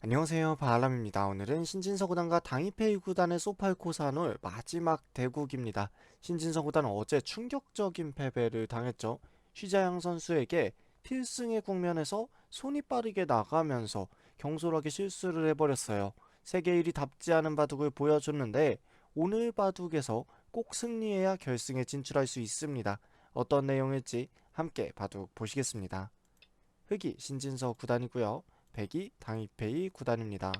안녕하세요 바알람입니다. 오늘은 신진서 구단과 당이페이 구단의 소팔코사놀 마지막 대국입니다. 신진서 구단은 어제 충격적인 패배를 당했죠. 쉬자양 선수에게 필승의 국면에서 손이 빠르게 나가면서 경솔하게 실수를 해버렸어요. 세계 1위 답지 않은 바둑을 보여줬는데 오늘 바둑에서 꼭 승리해야 결승에 진출할 수 있습니다. 어떤 내용일지 함께 바둑 보시겠습니다. 흑이 신진서 구단이고요. 백이 당이페이 구단입니다.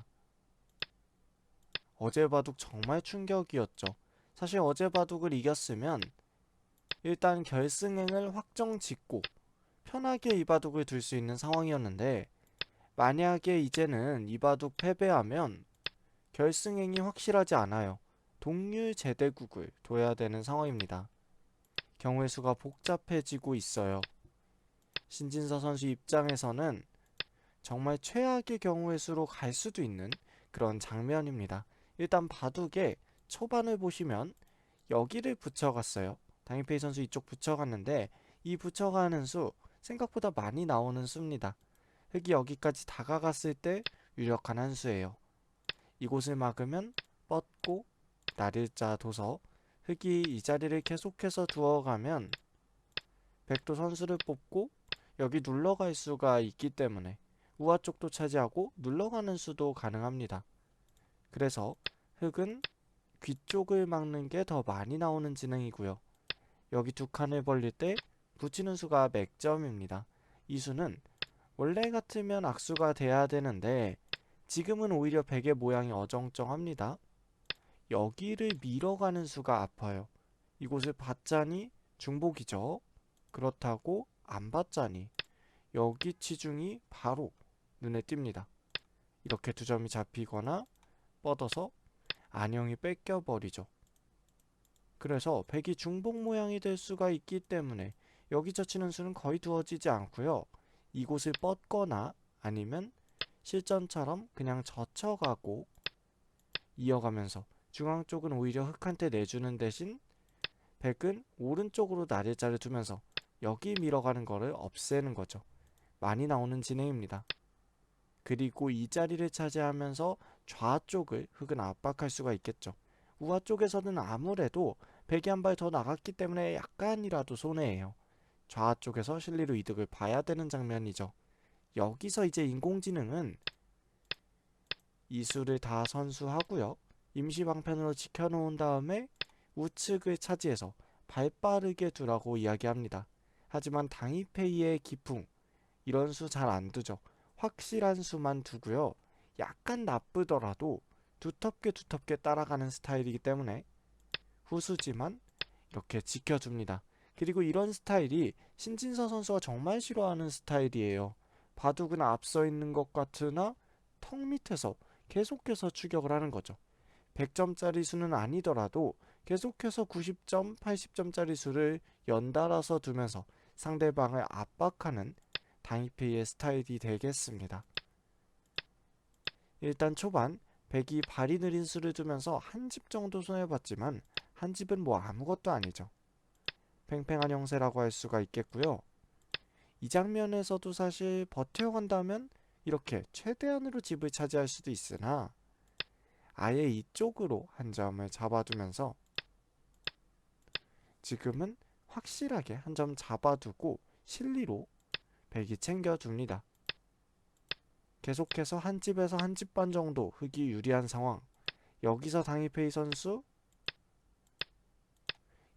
어제 바둑 정말 충격이었죠. 사실 어제 바둑을 이겼으면 일단 결승행을 확정 짓고 편하게 이 바둑을 둘 수 있는 상황이었는데 만약에 이제는 이 바둑 패배하면 결승행이 확실하지 않아요. 동률 제대국을 둬야 되는 상황입니다. 경우의 수가 복잡해지고 있어요. 신진서 선수 입장에서는 정말 최악의 경우의 수로 갈 수도 있는 그런 장면입니다. 일단 바둑에 초반을 보시면 여기를 붙여갔어요. 당일페이 선수 이쪽 붙여갔는데 이 붙여가는 수 생각보다 많이 나오는 수입니다. 흑이 여기까지 다가갔을 때 유력한 한 수예요. 이곳을 막으면 뻗고 날일자 둬서 흑이 이 자리를 계속해서 두어가면 백도 선수를 뽑고 여기 눌러갈 수가 있기 때문에 우아 쪽도 차지하고 눌러가는 수도 가능합니다. 그래서 흑은 귀 쪽을 막는 게 더 많이 나오는 진행이고요. 여기 두 칸을 벌릴 때 붙이는 수가 맥점입니다. 이 수는 원래 같으면 악수가 돼야 되는데 지금은 오히려 백의 모양이 어정쩡합니다. 여기를 밀어가는 수가 아파요. 이곳을 받자니 중복이죠. 그렇다고 안 받자니 여기 치중이 바로 눈에 띕니다. 이렇게 두 점이 잡히거나 뻗어서 안형이 뺏겨버리죠. 그래서 백이 중복 모양이 될 수가 있기 때문에 여기서 치는 수는 거의 두어지지 않고요. 이곳을 뻗거나 아니면 실전처럼 그냥 젖혀가고 이어가면서 중앙 쪽은 오히려 흑한테 내주는 대신 백은 오른쪽으로 날일자를 두면서 여기 밀어가는 거를 없애는 거죠. 많이 나오는 진행입니다. 그리고 이 자리를 차지하면서 좌쪽을 흑은 압박할 수가 있겠죠. 우아 쪽에서는 아무래도 백이 한 발 더 나갔기 때문에 약간이라도 손해예요. 좌 쪽에서 실리로 이득을 봐야 되는 장면이죠. 여기서 이제 인공지능은 이수를 다 선수하고요. 임시 방편으로 지켜놓은 다음에 우측을 차지해서 발빠르게 두라고 이야기합니다. 하지만 당이페이의 기풍 이런 수 잘 안 두죠. 확실한 수만 두고요. 약간 나쁘더라도 두텁게 두텁게 따라가는 스타일이기 때문에 후수지만 이렇게 지켜줍니다. 그리고 이런 스타일이 신진서 선수가 정말 싫어하는 스타일이에요. 바둑은 앞서 있는 것 같으나 턱 밑에서 계속해서 추격을 하는 거죠. 100점짜리 수는 아니더라도 계속해서 90점, 80점짜리 수를 연달아서 두면서 상대방을 압박하는 당이페이의 스타일이 되겠습니다. 일단 초반 백이 발이 느린 수를 두면서 한 집 정도 손해봤지만 한 집은 뭐 아무것도 아니죠. 팽팽한 형세라고 할 수가 있겠고요. 이 장면에서도 사실 버텨간다면 이렇게 최대한으로 집을 차지할 수도 있으나 아예 이쪽으로 한 점을 잡아두면서 지금은 확실하게 한 점 잡아두고 실리로 백이 챙겨줍니다. 계속해서 한 집에서 한 집 반 정도 흑이 유리한 상황. 여기서 당이페이 선수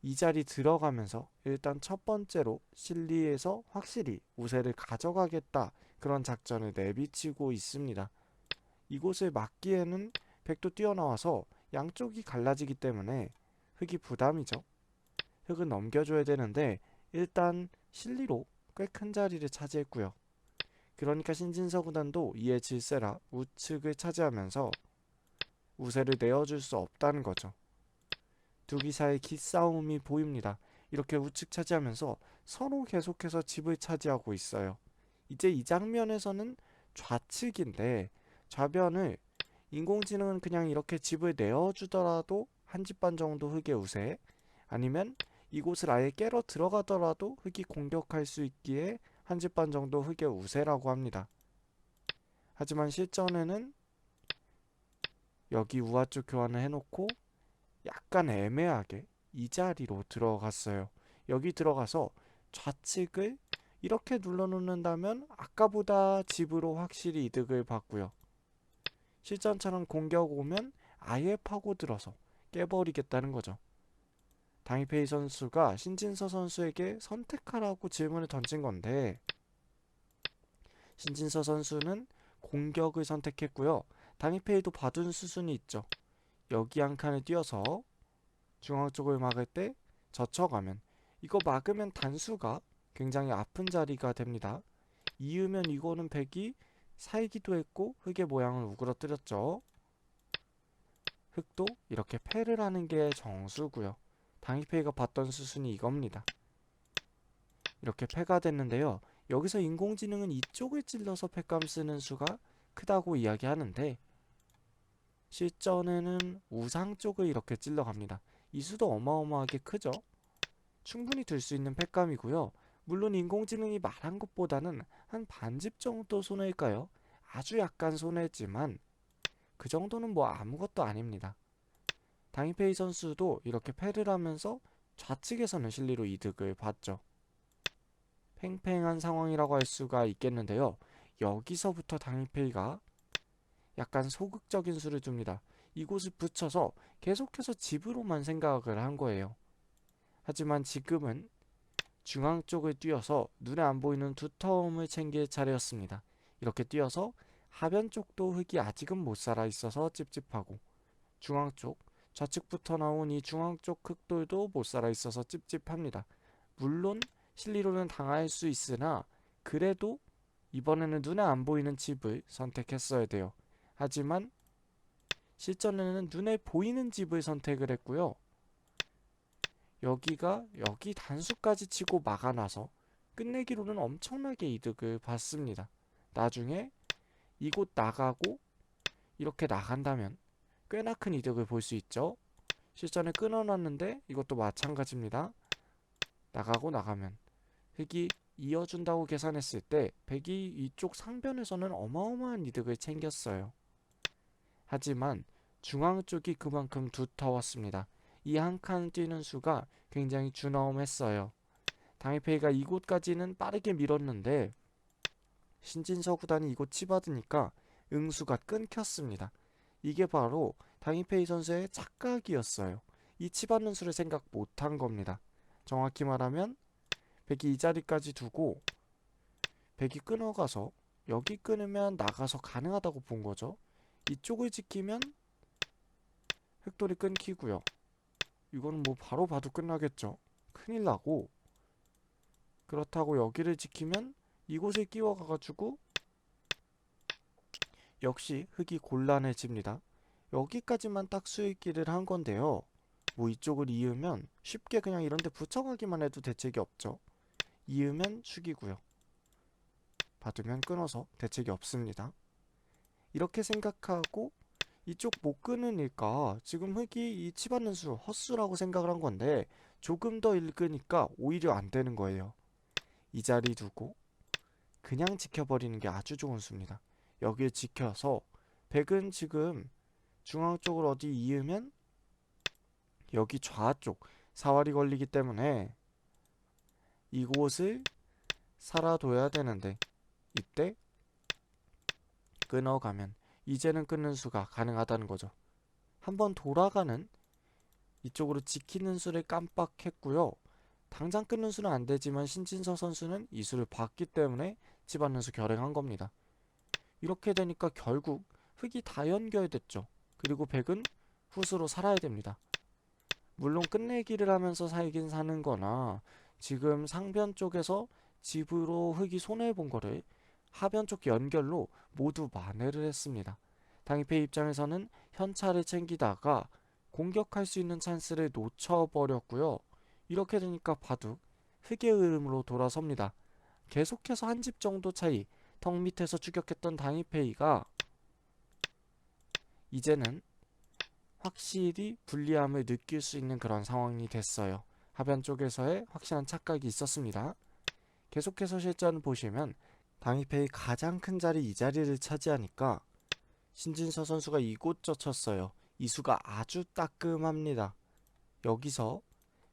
이 자리 들어가면서 일단 첫 번째로 실리에서 확실히 우세를 가져가겠다 그런 작전을 내비치고 있습니다. 이곳을 막기에는 백도 뛰어나와서 양쪽이 갈라지기 때문에 흑이 부담이죠. 흑은 넘겨줘야 되는데 일단 실리로 꽤 큰 자리를 차지했고요. 그러니까 신진서 구단도 이에 질세라 우측을 차지하면서 우세를 내어줄 수 없다는 거죠. 두 기사의 기싸움이 보입니다. 이렇게 우측 차지하면서 서로 계속해서 집을 차지하고 있어요. 이제 이 장면에서는 좌측인데 좌변을 인공지능은 그냥 이렇게 집을 내어주더라도 한 집 반 정도 흑의 우세 아니면 이곳을 아예 깨러 들어가더라도 흑이 공격할 수 있기에 한 집 반 정도 흑의 우세라고 합니다. 하지만 실전에는 여기 우아 쪽 교환을 해놓고 약간 애매하게 이 자리로 들어갔어요. 여기 들어가서 좌측을 이렇게 눌러놓는다면 아까보다 집으로 확실히 이득을 받고요. 실전처럼 공격 오면 아예 파고들어서 깨버리겠다는 거죠. 당이페이 선수가 신진서 선수에게 선택하라고 질문을 던진 건데 신진서 선수는 공격을 선택했고요. 당이페이도 봐둔 수순이 있죠. 여기 한 칸을 띄어서 중앙 쪽을 막을 때 젖혀가면 이거 막으면 단수가 굉장히 아픈 자리가 됩니다. 이으면 이거는 백이 살기도 했고 흙의 모양을 우그러뜨렸죠. 흙도 이렇게 패를 하는 게 정수고요. 당이페이가 봤던 수순이 이겁니다. 이렇게 패가 됐는데요. 여기서 인공지능은 이쪽을 찔러서 패감 쓰는 수가 크다고 이야기하는데 실전에는 우상 쪽을 이렇게 찔러갑니다. 이 수도 어마어마하게 크죠. 충분히 들 수 있는 패감이고요. 물론 인공지능이 말한 것보다는 한 반집 정도 손해일까요? 아주 약간 손해지만 그 정도는 뭐 아무것도 아닙니다. 당이페이 선수도 이렇게 패를 하면서 좌측에서는 실리로 이득을 봤죠. 팽팽한 상황이라고 할 수가 있겠는데요. 여기서부터 당이페이가 약간 소극적인 수를 줍니다. 이곳을 붙여서 계속해서 집으로만 생각을 한 거예요. 하지만 지금은 중앙 쪽을 뛰어서 눈에 안 보이는 두터움을 챙길 차례였습니다. 이렇게 뛰어서 하변 쪽도 흙이 아직은 못 살아 있어서 찝찝하고 중앙 쪽 좌측부터 나온 이 중앙 쪽 흙돌도 못 살아 있어서 찝찝합니다. 물론 실리로는 당할 수 있으나 그래도 이번에는 눈에 안 보이는 집을 선택했어야 돼요. 하지만 실전에는 눈에 보이는 집을 선택을 했고요. 여기가 여기 단수까지 치고 막아놔서 끝내기로는 엄청나게 이득을 받습니다. 나중에 이곳 나가고 이렇게 나간다면 꽤나 큰 이득을 볼 수 있죠. 실전에 끊어놨는데 이것도 마찬가지입니다. 나가고 나가면 흙이 이어준다고 계산했을 때 백이 이쪽 상변에서는 어마어마한 이득을 챙겼어요. 하지만 중앙 쪽이 그만큼 두터웠습니다. 이 한 칸 뛰는 수가 굉장히 준엄했어요. 당이페이가 이곳까지는 빠르게 밀었는데 신진서 구단이 이곳 치받으니까 응수가 끊겼습니다. 이게 바로 당이페이 선수의 착각이었어요. 이 치받는 수를 생각 못한 겁니다. 정확히 말하면 백이 이 자리까지 두고 백이 끊어가서 여기 끊으면 나가서 가능하다고 본 거죠. 이쪽을 지키면 흑돌이 끊기고요. 이거는 뭐 바로 봐도 끝나겠죠. 큰일 나고 그렇다고 여기를 지키면 이곳에 끼워가가지고 역시 흙이 곤란해집니다. 여기까지만 딱 수익기를 한 건데요. 뭐 이쪽을 이으면 쉽게 그냥 이런데 붙여가기만 해도 대책이 없죠. 이으면 축이고요. 받으면 끊어서 대책이 없습니다. 이렇게 생각하고 이쪽 못 끊으니까 지금 흙이 이 치받는 수 헛수라고 생각을 한 건데 조금 더 읽으니까 오히려 안 되는 거예요. 이 자리 두고 그냥 지켜버리는 게 아주 좋은 수입니다. 여기를 지켜서 백은 지금 중앙 쪽을 어디 이으면 여기 좌쪽 사활이 걸리기 때문에 이곳을 살아둬야 되는데 이때 끊어가면 이제는 끊는 수가 가능하다는 거죠. 한번 돌아가는 이쪽으로 지키는 수를 깜빡했고요. 당장 끊는 수는 안 되지만 신진서 선수는 이 수를 봤기 때문에 집안는 수 결행한 겁니다. 이렇게 되니까 결국 흙이 다 연결됐죠. 그리고 백은 후수로 살아야 됩니다. 물론 끝내기를 하면서 살긴 사는 거나 지금 상변 쪽에서 집으로 흙이 손해본 거를 하변 쪽 연결로 모두 만회를 했습니다. 당이페 입장에서는 현찰을 챙기다가 공격할 수 있는 찬스를 놓쳐버렸고요. 이렇게 되니까 바둑 흙의 흐름으로 돌아섭니다. 계속해서 한 집 정도 차이 턱 밑에서 추격했던 당이페이가 이제는 확실히 불리함을 느낄 수 있는 그런 상황이 됐어요. 하변 쪽에서의 확실한 착각이 있었습니다. 계속해서 실전 보시면 당일페이 가장 큰 자리 이 자리를 차지하니까 신진서 선수가 이곳 젖혔어요. 이수가 아주 따끔합니다. 여기서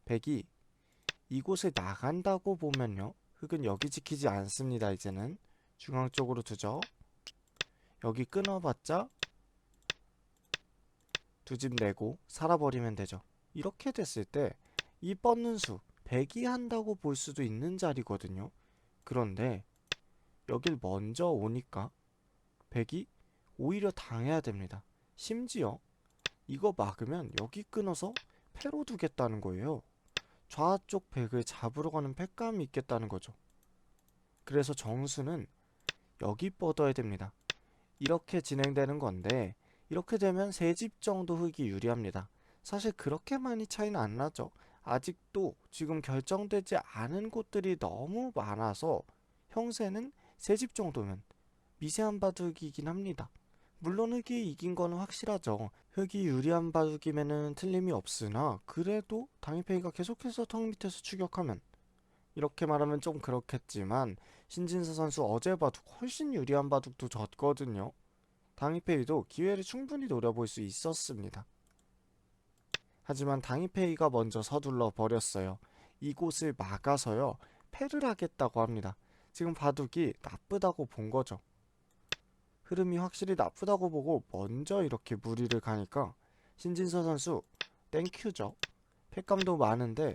백이 이곳을 나간다고 보면요. 흙은 여기 지키지 않습니다. 이제는 중앙 쪽으로 두죠. 여기 끊어봤자 두 집 내고 살아버리면 되죠. 이렇게 됐을 때 이 뻗는 수 백이 한다고 볼 수도 있는 자리거든요. 그런데 여길 먼저 오니까 백이 오히려 당해야 됩니다. 심지어 이거 막으면 여기 끊어서 패로 두겠다는 거예요. 좌쪽 백을 잡으러 가는 팩감이 있겠다는 거죠. 그래서 정수는 여기 뻗어야 됩니다. 이렇게 진행되는 건데 이렇게 되면 세 집 정도 흙이 유리합니다. 사실 그렇게 많이 차이는 안 나죠. 아직도 지금 결정되지 않은 곳들이 너무 많아서 형세는 세 집 정도면 미세한 바둑이긴 합니다. 물론 흙이 이긴 거는 확실하죠. 흙이 유리한 바둑임에는 틀림이 없으나 그래도 당일페이가 계속해서 턱 밑에서 추격하면 이렇게 말하면 좀 그렇겠지만 신진서 선수 어제 바둑 훨씬 유리한 바둑도 졌거든요. 당일페이도 기회를 충분히 노려볼 수 있었습니다. 하지만 당일페이가 먼저 서둘러 버렸어요. 이곳을 막아서요. 패를 하겠다고 합니다. 지금 바둑이 나쁘다고 본 거죠. 흐름이 확실히 나쁘다고 보고 먼저 이렇게 무리를 가니까 신진서 선수 땡큐죠. 패감도 많은데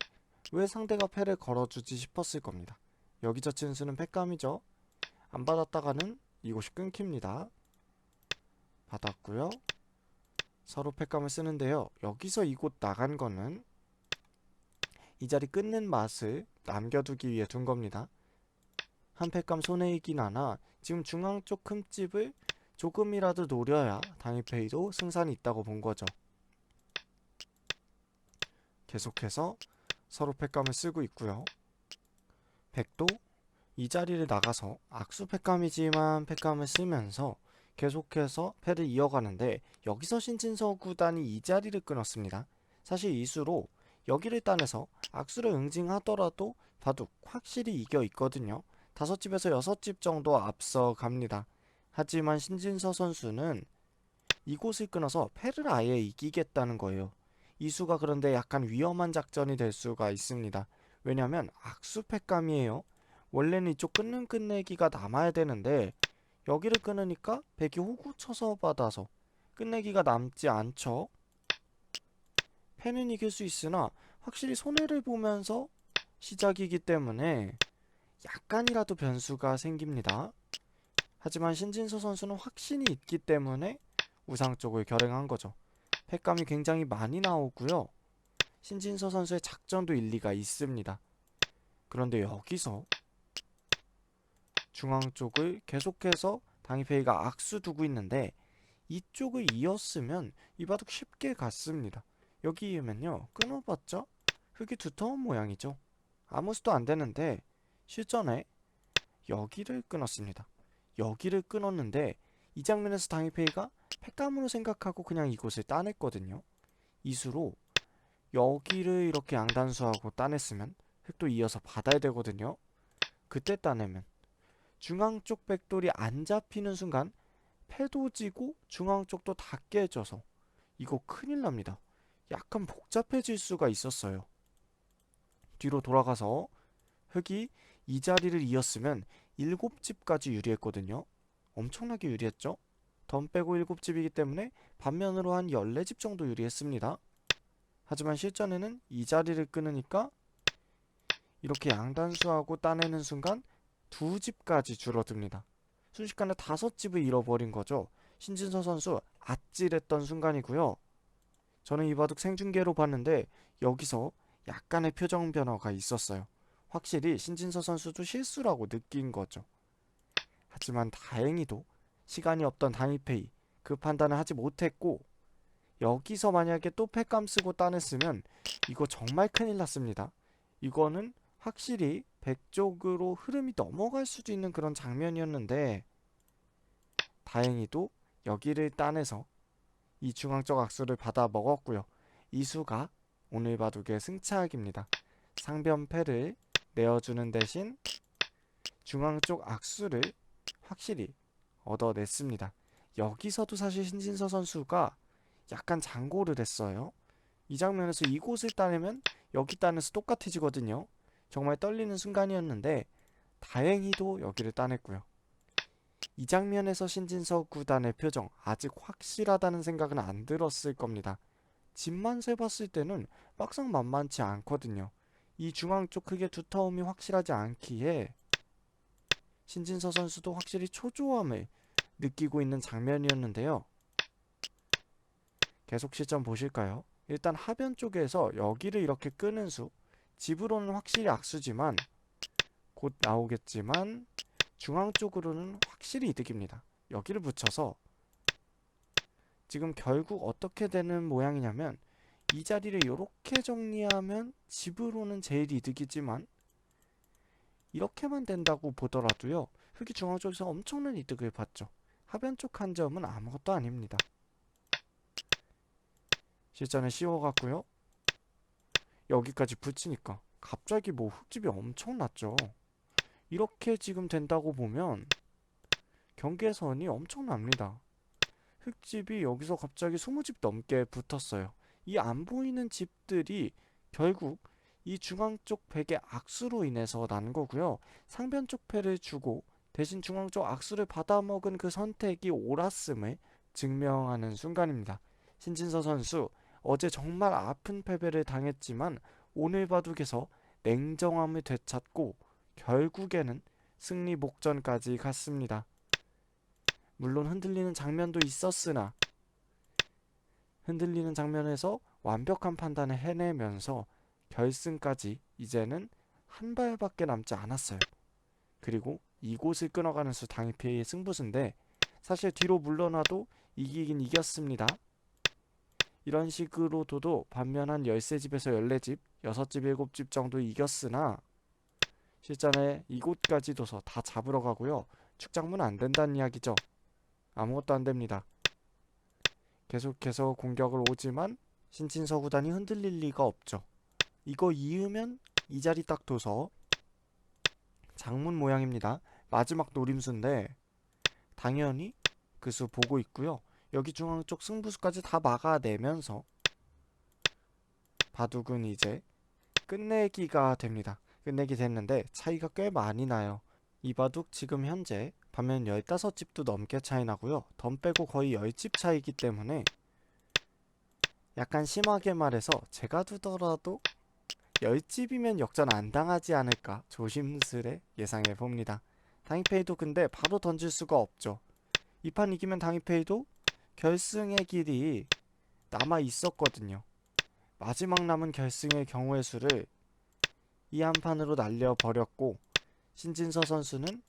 왜 상대가 패를 걸어주지 싶었을 겁니다. 여기 젖힌 수는 패감이죠. 안 받았다가는 이곳이 끊깁니다. 받았고요. 서로 패감을 쓰는데요. 여기서 이곳 나간 거는 이 자리 끊는 맛을 남겨두기 위해 둔 겁니다. 한 패감 손해이긴 하나 지금 중앙 쪽 흠집을 조금이라도 노려야 당일페이도 승산이 있다고 본 거죠. 계속해서 서로 패감을 쓰고 있고요. 백도 이 자리를 나가서 악수 패감이지만 패감을 쓰면서 계속해서 패를 이어가는데 여기서 신진서 구단이 이 자리를 끊었습니다. 사실 이수로 여기를 따내서 악수를 응징하더라도 바둑 확실히 이겨 있거든요. 다섯 집에서 여섯 집 정도 앞서 갑니다. 하지만 신진서 선수는 이곳을 끊어서 패를 아예 이기겠다는 거예요. 이수가 그런데 약간 위험한 작전이 될 수가 있습니다. 왜냐면 악수 패감이에요. 원래는 이쪽 끊는 끝내기가 남아야 되는데 여기를 끊으니까 백이 호구 쳐서 받아서 끝내기가 남지 않죠. 패는 이길 수 있으나 확실히 손해를 보면서 시작이기 때문에 약간이라도 변수가 생깁니다. 하지만 신진서 선수는 확신이 있기 때문에 우상 쪽을 결행한 거죠. 패감이 굉장히 많이 나오고요. 신진서 선수의 작전도 일리가 있습니다. 그런데 여기서 중앙 쪽을 계속해서 당이페이가 악수 두고 있는데 이쪽을 이었으면 이 바둑 쉽게 갔습니다. 여기면요 끊어봤자 흙이 두터운 모양이죠. 아무 수도 안 되는데 실전에 여기를 끊었습니다. 여기를 끊었는데 이 장면에서 당이페이가 패감으로 생각하고 그냥 이곳을 따냈거든요. 이수로 여기를 이렇게 양단수하고 따냈으면 흙도 이어서 받아야 되거든요. 그때 따내면 중앙 쪽 백돌이 안 잡히는 순간 패도 지고 중앙 쪽도 다 깨져서 이거 큰일 납니다. 약간 복잡해질 수가 있었어요. 뒤로 돌아가서 흙이 이 자리를 이었으면 7집까지 유리했거든요. 엄청나게 유리했죠? 덤 빼고 7집이기 때문에 반면으로 한 14집 정도 유리했습니다. 하지만 실전에는 이 자리를 끊으니까 이렇게 양단수하고 따내는 순간 두 집까지 줄어듭니다. 순식간에 다섯 집을 잃어버린 거죠. 신진서 선수 아찔했던 순간이고요. 저는 이 바둑 생중계로 봤는데 여기서 약간의 표정 변화가 있었어요. 확실히 신진서 선수도 실수라고 느낀 거죠. 하지만 다행히도 시간이 없던 단일페이 그 판단을 하지 못했고 여기서 만약에 또 패감 쓰고 따냈으면 이거 정말 큰일 났습니다. 이거는 확실히 백쪽으로 흐름이 넘어갈 수도 있는 그런 장면이었는데 다행히도 여기를 따내서 이 중앙적 악수를 받아 먹었고요. 이수가 오늘 바둑의 승차악입니다. 상변패를 내어주는 대신 중앙 쪽 악수를 확실히 얻어냈습니다. 여기서도 사실 신진서 선수가 약간 장고를 했어요. 이 장면에서 이곳을 따내면 여기 따내서 똑같아지거든요. 정말 떨리는 순간이었는데 다행히도 여기를 따냈고요. 이 장면에서 신진서 구단의 표정 아직 확실하다는 생각은 안 들었을 겁니다. 집만 세봤을 때는 막상 만만치 않거든요. 이 중앙 쪽 크게 두터움이 확실하지 않기에 신진서 선수도 확실히 초조함을 느끼고 있는 장면이었는데요. 계속 시점 보실까요? 일단 하변 쪽에서 여기를 이렇게 끄는 수 집으로는 확실히 악수지만 곧 나오겠지만 중앙 쪽으로는 확실히 이득입니다. 여기를 붙여서 지금 결국 어떻게 되는 모양이냐면 이 자리를 이렇게 정리하면 집으로는 제일 이득이지만 이렇게만 된다고 보더라도요 흑이 중앙 쪽에서 엄청난 이득을 봤죠. 하변 쪽 한 점은 아무것도 아닙니다. 실전에 씌워갔고요. 여기까지 붙이니까 갑자기 뭐 흙집이 엄청났죠. 이렇게 지금 된다고 보면 경계선이 엄청납니다. 흙집이 여기서 갑자기 20집 넘게 붙었어요. 이 안 보이는 집들이 결국 이 중앙 쪽 팩의 악수로 인해서 난 거고요. 상변 쪽 패를 주고 대신 중앙 쪽 악수를 받아먹은 그 선택이 옳았음을 증명하는 순간입니다. 신진서 선수 어제 정말 아픈 패배를 당했지만 오늘 바둑에서 냉정함을 되찾고 결국에는 승리 목전까지 갔습니다. 물론 흔들리는 장면도 있었으나 흔들리는 장면에서 완벽한 판단을 해내면서 결승까지 이제는 한 발밖에 남지 않았어요. 그리고 이곳을 끊어가는 수 당일피해의 승부수인데 사실 뒤로 물러나도 이기긴 이겼습니다. 이런 식으로 둬도 반면 한 13집에서 14집, 6집, 7집 정도 이겼으나 실전에 이곳까지 둬서 다 잡으러 가고요. 축장문 안 된다는 이야기죠. 아무것도 안 됩니다. 계속해서 공격을 오지만 신진서 구단이 흔들릴 리가 없죠. 이거 이으면 이 자리 딱 둬서 장문 모양입니다. 마지막 노림수인데 당연히 그 수 보고 있고요. 여기 중앙 쪽 승부수까지 다 막아내면서 바둑은 이제 끝내기가 됩니다. 끝내기 됐는데 차이가 꽤 많이 나요. 이 바둑 지금 현재 반면 15집도 넘게 차이 나고요. 덤 빼고 거의 10집 차이기 때문에 약간 심하게 말해서 제가 두더라도 10집이면 역전 안 당하지 않을까 조심스레 예상해 봅니다. 당이페이도 근데 바로 던질 수가 없죠. 이 판 이기면 당이페이도 결승의 길이 남아 있었거든요. 마지막 남은 결승의 경우의 수를 이 한 판으로 날려버렸고 신진서 선수는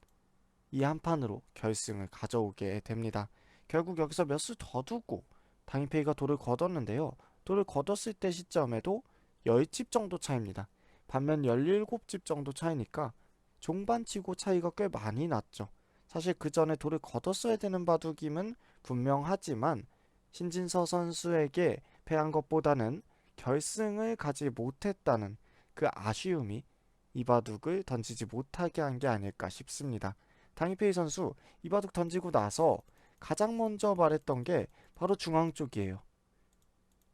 이 한 판으로 결승을 가져오게 됩니다. 결국 여기서 몇 수 더 두고 당이페이가 돌을 걷었는데요. 돌을 걷었을 때 시점에도 10집 정도 차입니다. 반면 17집 정도 차이니까 종반치고 차이가 꽤 많이 났죠. 사실 그 전에 돌을 걷었어야 되는 바둑임은 분명하지만 신진서 선수에게 패한 것보다는 결승을 가지 못했다는 그 아쉬움이 이 바둑을 던지지 못하게 한 게 아닐까 싶습니다. 당이페이 선수 이 바둑 던지고 나서 가장 먼저 말했던 게 바로 중앙 쪽이에요.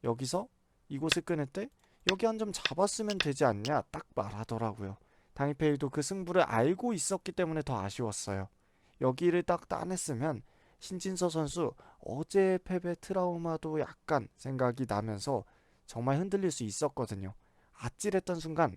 여기서 이곳을 끊을 때 여기 한 점 잡았으면 되지 않냐 딱 말하더라고요. 당이페이도 그 승부를 알고 있었기 때문에 더 아쉬웠어요. 여기를 딱 따냈으면 신진서 선수 어제의 패배 트라우마도 약간 생각이 나면서 정말 흔들릴 수 있었거든요. 아찔했던 순간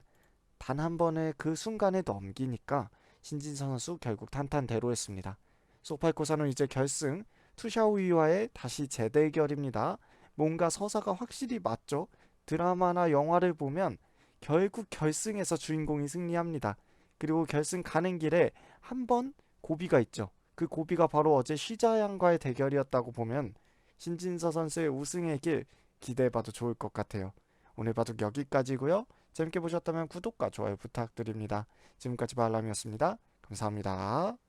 단 한 번의 그 순간에 넘기니까 신진서 선수 결국 탄탄대로했습니다. 소팔코사는 이제 결승 투샤오이와의 다시 재대결입니다. 뭔가 서사가 확실히 맞죠? 드라마나 영화를 보면 결국 결승에서 주인공이 승리합니다. 그리고 결승 가는 길에 한 번 고비가 있죠. 그 고비가 바로 어제 시자양과의 대결이었다고 보면 신진서 선수의 우승의 길 기대해봐도 좋을 것 같아요. 오늘 바둑 여기까지고요. 재밌게 보셨다면 구독과 좋아요 부탁드립니다. 지금까지 발람이었습니다. 감사합니다.